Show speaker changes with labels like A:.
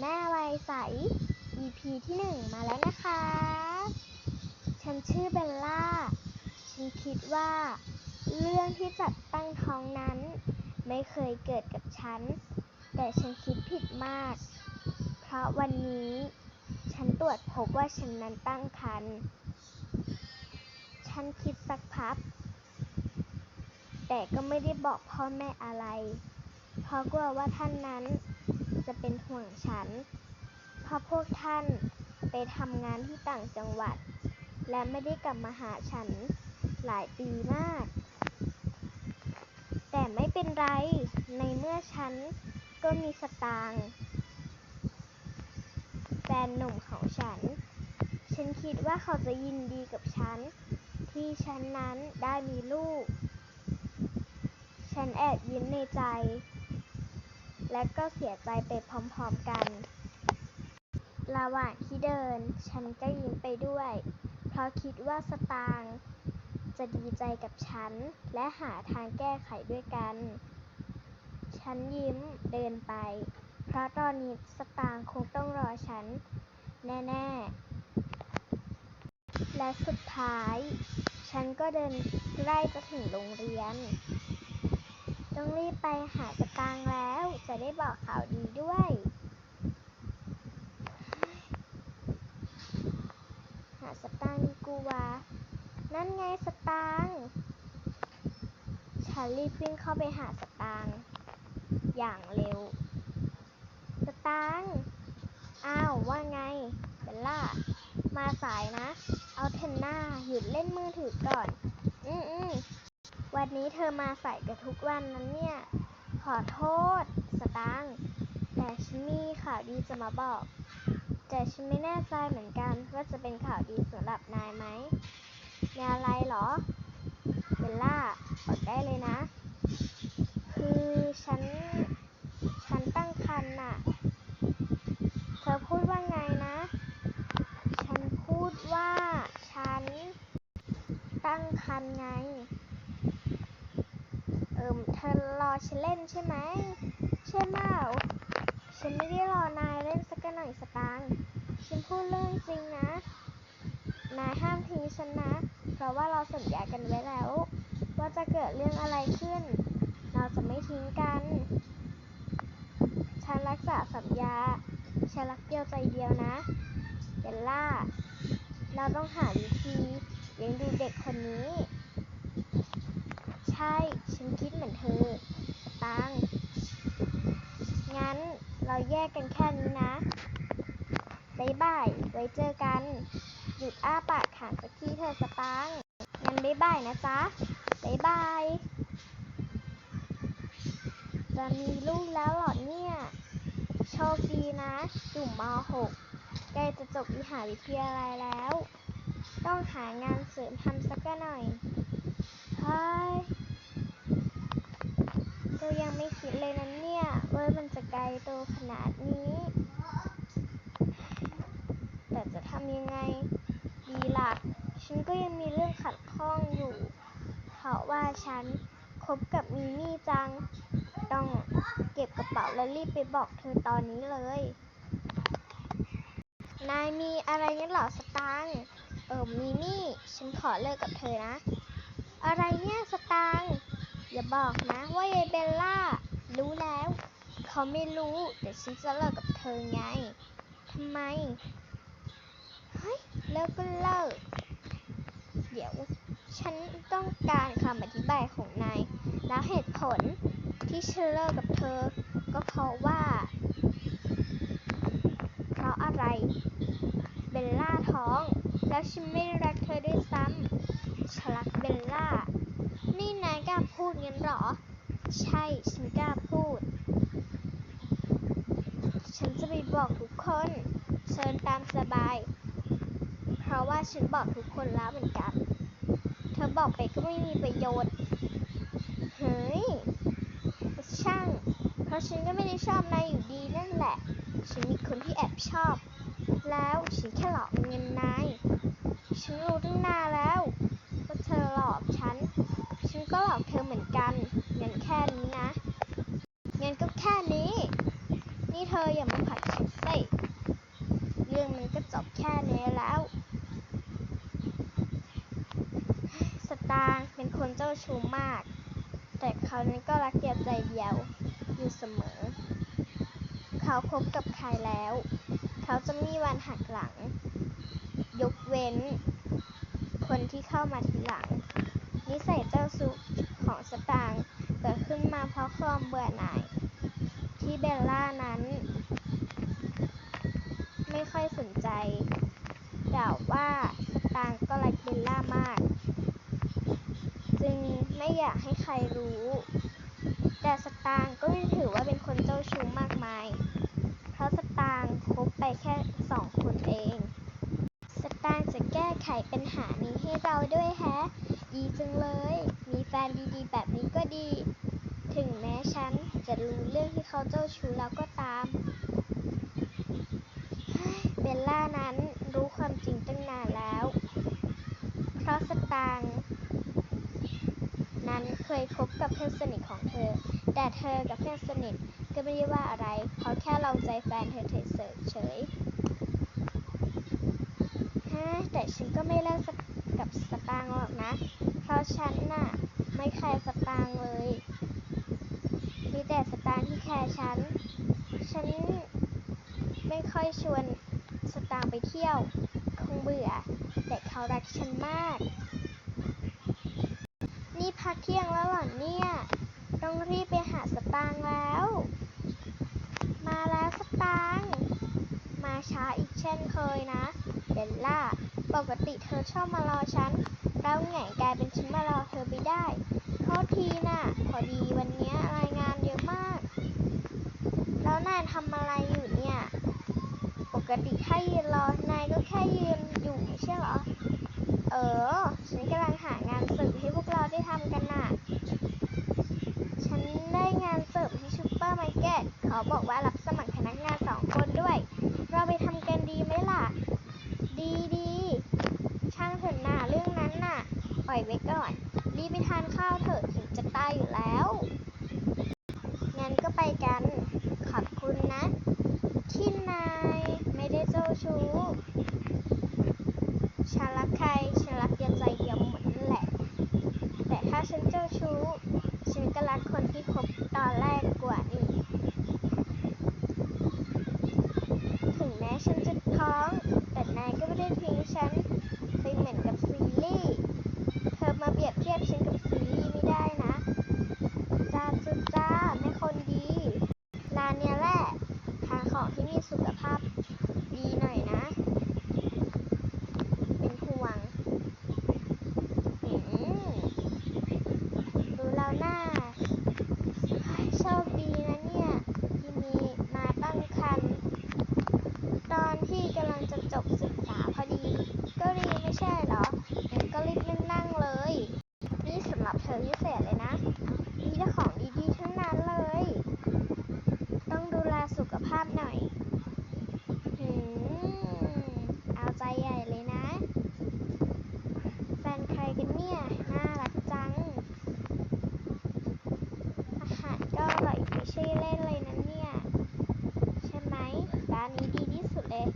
A: แม่วัยใส EP ที่หนึ่งมาแล้วนะคะ ฉันชื่อเบลล่า ฉันคิดว่า เรื่องที่จัดตั้งท้องนั้น ไม่เคยเกิดกับฉัน แต่ฉันคิดผิดมาก เพราะวันนี้ ฉันตรวจพบว่าฉันนั้นตั้งครรภ์ ฉันคิดสักพัก แต่ก็ไม่ได้บอกพ่อแม่อะไร เพราะกลัวว่าท่านนั้น จะเป็นห่วงฉัน เพราะพวกท่านไปทำงานที่ต่างจังหวัด และไม่ได้กลับมาหาฉันหลายปีมาก แต่ไม่เป็นไร ในเมื่อฉันก็มีสตางค์แฟนหนุ่มของฉัน ฉันคิดว่าเขาจะยินดีกับฉัน ที่ฉันนั้นได้มีลูก ฉันแอบยิ้มในใจ และก็เสียใจไปพร้อมๆกัน ระหว่างที่เดิน ฉันก็ยิ้มไปด้วย เพราะคิดว่าสตางค์จะดีใจกับฉัน และหาทางแก้ไขด้วยกัน ฉันยิ้มเดินไป เพราะตอนนี้สตางค์คงต้องรอฉัน แน่ๆ และสุดท้าย ฉันก็เดินใกล้จะถึงโรงเรียน ต้องรีบไปหาสตางแล้ว จะได้บอกข่าวดีด้วย หาสตางค์ดีกว่านั่นไงสตางค์ฉันรีบวิ่งเข้าไปหาสตางค์อย่างเร็ว สตางค์อ้าว ว่าไงเบลล่า มาสายนะ เอาเทนหน้าหยุดเล่นมือถือก่อน อืมอืม วันนี้เธอมาใสายกับทุกวันนั้นเนี่ย ขอโทษ สตางค์แต่ฉันมีข่าวดีจะมาบอก แต่ฉันไม่แน่ใจเหมือนกันว่าจะเป็นข่าวดีสำหรับนายไหมมีอะไรเหรอ เบลล่าบอกได้เลยนะ คือฉัน ฉันตั้งครรภ์น่ะ เธอพูดว่าไงนะ ฉันพูดว่าฉันตั้งครรภ์ไง เธอรอฉันเล่นใช่ไหมใช่เปล่าฉันไม่ได้รอนายเล่นสักหน่อยสตางค์ฉันพูดเรื่องจริงนะ นายห้ามทิ้งฉันนะ เพราะว่าเราสัญญากันไว้แล้ว ว่าจะเกิดเรื่องอะไรขึ้น เราจะไม่ทิ้งกัน ฉันรักษาสัญญา ฉันรักเดียวใจเดียวนะเบลล่า เราต้องหาวิธีเลี้ยงดูเด็กคนนี้ ใช่ ฉันคิดเหมือนเธอ สตาง งั้นเราแยกกันแค่นี้นะบายบาย ไว้เจอกัน หยุดอ้าปากขางสักทีเธอะสตางงั้นบายบายนะจ๊ะบายบาย จะมีลูกแล้วเหรอเนี่ย โชคดีนะอยู่ม .6 ใกล้จะจบมหาวิทยาลัยแล้ว ต้องหางานเสริมทำสักหน่อยเฮ้ ยก็ยังไม่คิดเลยนะเนี่ยว่ามันจะไกลโตขนาดนี้ แต่จะทำยังไงดีล่ะ ฉันก็ยังมีเรื่องขัดข้องอยู่ เพราะว่าฉันคบกับมิมี่จัง ต้องเก็บกระเป๋าแล้วรีบไปบอกเธอตอนนี้เลย นายมีอะไรงั้นหรอสตางค์เออมิมี่ ฉันขอเลิกกับเธอนะ อะไรเนี่ยสตางค์ อย่าบอกนะว่ายายเบลล่า รู้แล้ว เขาไม่รู้ แต่ฉันจะเลิกกับเธอไงทำไม เฮ้ย เลิกก็เลิก เดี๋ยว ฉันต้องการคำอธิบายของนาย แล้วเหตุผลที่ฉันเลิกกับเธอ ก็เพราะว่า เพราะอะไร เบลล่าท้อง แล้วฉันไม่รักเธอด้วยซ้ำฉันรักเบลล่า นี่นายกล้าพูดงั้นหรอ ใช่ฉันกล้าพูด ฉันจะไปบอกทุกคน เชิญตามสบาย เพราะว่าฉันบอกทุกคนแล้วเหมือนกัน เธอบอกไปก็ไม่มีประโยชน์ เฮ้ย ช่าง เพราะฉันก็ไม่ได้ชอบนายอยู่ดีนั่นแหละ ฉันมีคนที่แอบชอบ แล้วฉันแค่หลอกเงินนาย ฉันรู้ตั้งนานแล้วว่าเธอหลอกฉัน ก็หลอกเธอเหมือนกันงั้นแค่นี้นะงั้นก็แค่นี้ นี่เธออย่ามาผลักฉันสิเรื่องมันก็จบแค่นี้แล้ว สตางเป็นคนเจ้าชู้มาก แต่เขานั้นก็รักเดียวใจเดียวอยู่เสมอ เขาคบกับใครแล้ว เขาจะม่มีวันหักหลัง ยกเว้น คนที่เข้ามาทีหลัง นิสัยเจ้าสุขของสตางค์เกิดขึ้นมาเพราะความเบื่อหน่าย ที่เบลล่านั้น ไม่ค่อยสนใจแต่ว่าสตางค์ก็รักเบลล่ามาก จึงไม่อยากให้ใครรู้ แต่สตางค์ก็ไม่ถือว่าเป็นคนเจ้าชู้มากมาย เพราะสตางค์คบไปแค่สองคนเอง สตางค์จะแก้ ไขปัญหานี้ให้เราด้วยแฮะ ดีจังเลย มีแฟนดีๆ แบบนี้ก็ดี ถึงแม้ฉันจะรู้เรื่องที่เขาเจ้าชู้แล้วก็ตาม เบลล่านั้นรู้ความจริงตั้งนานแล้ว เพราะสตางนั้นเคยคบกับเพื่อนสนิทของเธอ แต่เธอกับเพื่อนสนิทก็ไม่ได้ว่าอะไรเขาะแค่ลองใจแฟนเธอเฉยๆ แต่ฉันก็ไม่เลิกกับสตางค์หรอกนะ เพราะฉันน่ะไม่แคร์สตางค์เลย มีแต่สตางค์ที่แคร์ฉัน ฉันไม่ค่อยชวนสตางค์ไปเที่ยว คงเบื่อ แต่เขารักฉันมาก นี่พักเที่ยงแล้วหรอเนี่ย ต้องรีบไปหาสตางค์แล้ว มาแล้วสตางค์มาช้าอีกเช่นเคยนะ เบลล่า ปกติเธอชอบมารอฉัน แล้วไงกลายเป็นฉันมารอเธอไม่ได้ โทษทีน่ะ พอดีวันนี้รายงานเยอะมาก แล้วนายทำอะไรอยู่เนี่ย ปกติถ้ายืนรอ นายก็แค่ยืนอยู่ไม่ใช่หรอ เออ ฉันกำลังหางานเสร์ฟให้พวกเราได้ทำกันน่ะ ฉันได้งานเสร์ฟที่ซูเปอร์มาร์เก็ต เขาบอกว่ารับสมัครพนักงานสองคนด้วย เราไปทำกันดีไหมล่ะ ดีดีช่างเถอะน่ะเรื่องนั้นน่ะ ปล่อยไว้ก่อน รีบไปทานข้าวเถอะถึงจะตายอยู่แล้ว งั้นก็ไปกัน ขอบคุณนะ ที่นายไม่ได้เจ้าชู้ ฉันรักใคร ฉันรักเดียวใจเดียวหมดนั่นแหละ แต่ถ้าฉันเจ้าชู้ ฉันก็รักคนที่คบตอนแรกกว่านี่ ถึงแม้ฉันจะท้อง แต่นายก็ไม่ได้ทิ้งฉันไปเหมือนกับซีรีส์ เธอมาเปรียบเทียบฉันกับซีรีส์ไม่ได้นะ จ้าจุจ้าแม่คนดี ร้านเนี้ยแหละทานของที่มีสุขภาพดีหน่อยนะ เป็นห่วงอืมดูแล้วหน้าเฮ้ยโชคดีนะเนี่ย ที่มีมาตั้งคัน ตอนที่กำลังจะจบศึกษาพอดี ก็ดีไม่ใช่เหรองั้นก็รีบนั่งๆเลย นี่สำหรับเธอพิเศษเลยนะ มีแต่ของดีๆทั้งนั้นเลย ต้องดูแลสุขภาพหน่อย หืม เอาใจใหญ่เลยนะ แฟนใครกันเนี่ย น่ารักจัง อาหารก็อ ซี่เล่นเลยนะเนี่ย ใช่ไหมร้านนี้ดีที่สุดเลย